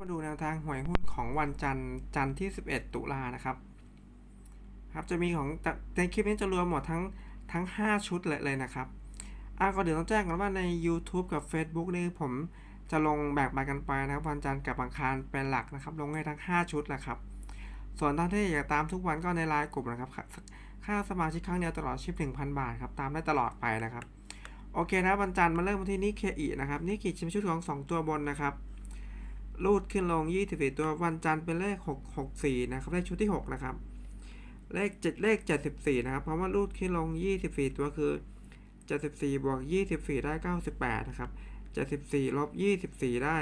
มาดูแนวทางหวยหุ้นของวันจันทร์จันทร์ที่ 11 ตุลานะครับ ครับจะมีของในคลิปนี้จะรวมหมดทั้งทั้ง 5 ชุดเลยเลยนะครับอะก็เดี๋ยวต้องแจ้งกันว่าใน YouTube กับ Facebook นี่ผมจะลงแบ่งปันกันไปนะครับ วันจันทร์กับอังคารเป็นหลักนะครับ ลงให้ทั้ง 5 ชุดแหละครับ ส่วนท่านที่อยากตามทุกวันก็ในไลน์กลุ่มนะครับค่าสมาชิกครั้งเดียวตลอดชีพ1,000 บาทครับตามได้ตลอดไปนะครับโอเคนะครับวันจันทร์มาเริ่มที่นิเคอีนะครับนิเคอีจะเป็นชุดของ 2 ตัวบนนะครับ รูดขึ้นลง 24 ตัววันจันทร์เป็นเลข 6 64 นะครับ เลขชุดที่ 6 นะครับ เลข 7 เลข 74 นะครับ เพราะว่ารูดขึ้นลง 24 ตัวคือ 74 บวก 24 ได้ 98 นะครับ 74 ลบ 24 ได้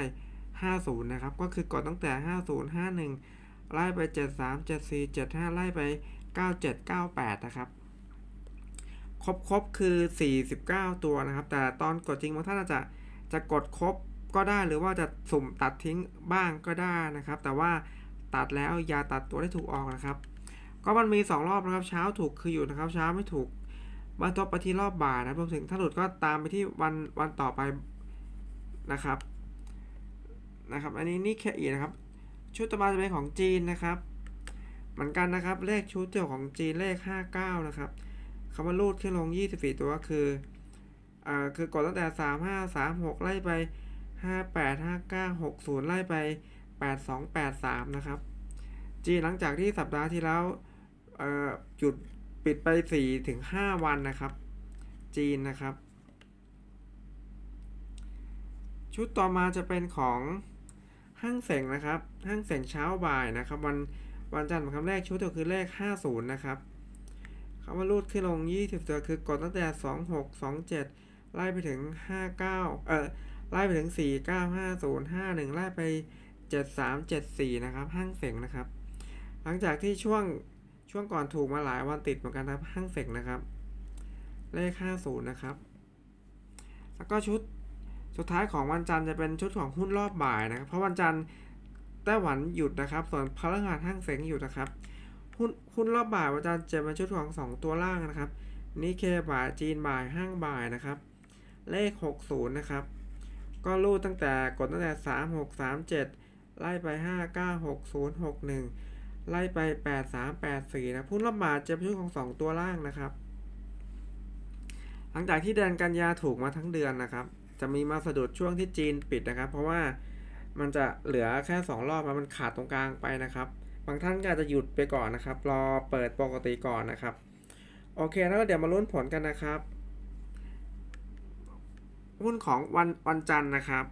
50 นะครับ ก็คือกดตั้งแต่ 50 51 ไล่ไป 73 74 75 ไล่ไป 97 98 นะครับ ครบครบคือ 49 ตัวนะครับ แต่ตอนกดจริงบางท่านอาจจะจะกดครบ ก็ได้หรือว่าจะสุ่มตัดทิ้งบ้างก็ได้นะครับ แต่ว่าตัดแล้วอย่าตัดตัวที่ถูกออกนะครับ ก็มันมี 2 รอบนะครับ เช้าถูกคืออยู่นะครับ เช้าไม่ถูกมาทบไปที่รอบบ่ายนะรวมถึงถ้าหลุดก็ตามไปที่วันวันต่อไปนะครับนะครับ อันนี้นี่แค่อีนะครับ ชุดต่อมาจะเป็นของจีนนะครับ เหมือนกันนะครับ เลขชุดเดียวของจีนเลข 59 นะครับคำว่ารูดขึ้นลง 24 ตัวก็คืออ่าคือกดตั้งแต่ 35 36 ไล่ไป 58 59 60 ไล่ไป 82 83 นะครับ จีนหลังจากที่สัปดาห์ที่แล้วหยุดปิดไป 4 ถึง 5 วันนะครับ จีนนะครับ ชุดต่อมาจะเป็นของห้างเสงนะครับ ห้างเสงเช้าบ่ายนะครับ วันวันจันทร์คำแรกชุดก็คือเลข 50 นะครับคำว่ารูดขึ้นลง 20 ตัวคือกดตั้งแต่ 26 27 ไล่ไปถึง 59 เอ่อ ไล่ไปถึง 4 9 5 0 5 1 ไล่ไป 7 3 7 4 นะครับ ห้างเสงนะครับ หลังจากที่ช่วงช่วงก่อนถูกมาหลายวันติดเหมือนกันนะครับห้างเสงนะครับ เลข 50 นะครับ แล้วก็ชุดสุดท้ายของวันจันทร์จะเป็นชุดของหุ้นรอบบ่ายนะครับ เพราะวันจันทร์ไต้หวันหยุดนะครับ ส่วนพฤหัสห้างเสงหยุดนะครับ หุ้นหุ้นรอบบ่ายวันจันทร์จะเป็นชุดของ 2 ตัวล่างนะครับนิเคบ่ายจีนบ่ายห้างบ่ายนะครับ เลข 60 นะครับ ก็รูดตั้งแต่กดตั้งแต่ 3 6 3 7 ไล่ไป 5 9 6 0 6 1 ไล่ไป 8 3 8 4 นะพุ่นรอบบาทจะเป็นชุดของ 2 ตัวล่างนะครับ หลังจากที่เดือนกันยาถูกมาทั้งเดือนนะครับ จะมีมาสะดุดช่วงที่จีนปิดนะครับ เพราะว่ามันจะเหลือแค่ 2 รอบแล้วมันขาดตรงกลางไปนะครับ บางท่านก็อาจจะหยุดไปก่อนนะครับ รอเปิดปกติก่อนนะครับ โอเคแล้วเดี๋ยวมาลุ้นผลกันนะครับ หุ้นของวันวันจันทร์นะครับ